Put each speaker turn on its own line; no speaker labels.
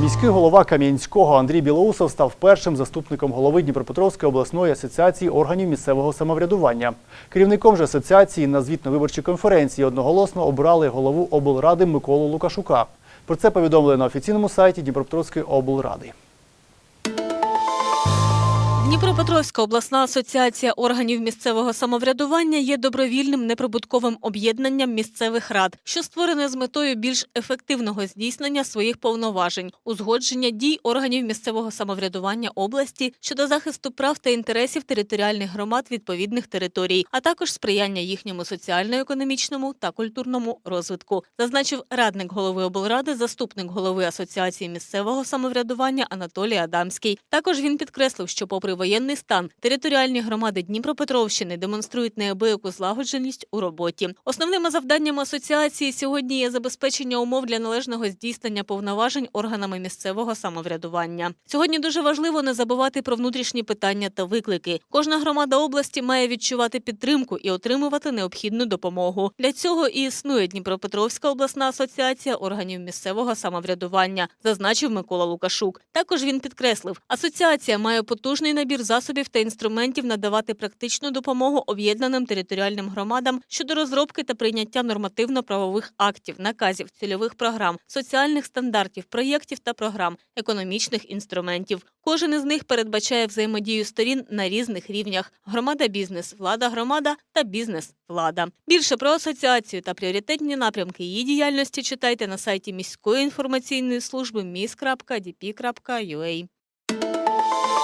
Міський голова Кам'янського Андрій Білоусов став першим заступником голови Дніпропетровської обласної асоціації органів місцевого самоврядування. Керівником же асоціації на звітно-виборчій конференції одноголосно обрали голову облради Миколу Лукашука. Про це повідомили на офіційному сайті Дніпропетровської облради.
Дніпропетровська обласна асоціація органів місцевого самоврядування є добровільним неприбутковим об'єднанням місцевих рад, що створене з метою більш ефективного здійснення своїх повноважень, узгодження дій органів місцевого самоврядування області щодо захисту прав та інтересів територіальних громад відповідних територій, а також сприяння їхньому соціально-економічному та культурному розвитку, зазначив радник голови облради, заступник голови асоціації місцевого самоврядування Анатолій Адамський. Також він підкреслив, що, попри воєнний стан, територіальні громади Дніпропетровщини демонструють неабияку злагодженість у роботі. Основними завданнями асоціації сьогодні є забезпечення умов для належного здійснення повноважень органами місцевого самоврядування. Сьогодні дуже важливо не забувати про внутрішні питання та виклики. Кожна громада області має відчувати підтримку і отримувати необхідну допомогу. Для цього і існує Дніпропетровська обласна асоціація органів місцевого самоврядування, зазначив Микола Лукашук. Також він підкреслив, асоціація має потужний набір засобів та інструментів надавати практичну допомогу об'єднаним територіальним громадам щодо розробки та прийняття нормативно-правових актів, наказів, цільових програм, соціальних стандартів, проєктів та програм, економічних інструментів. Кожен із них передбачає взаємодію сторін на різних рівнях: громада, бізнес, влада, громада та бізнес, влада. Більше про асоціацію та пріоритетні напрямки її діяльності читайте на сайті міської інформаційної служби mis.dp.ua.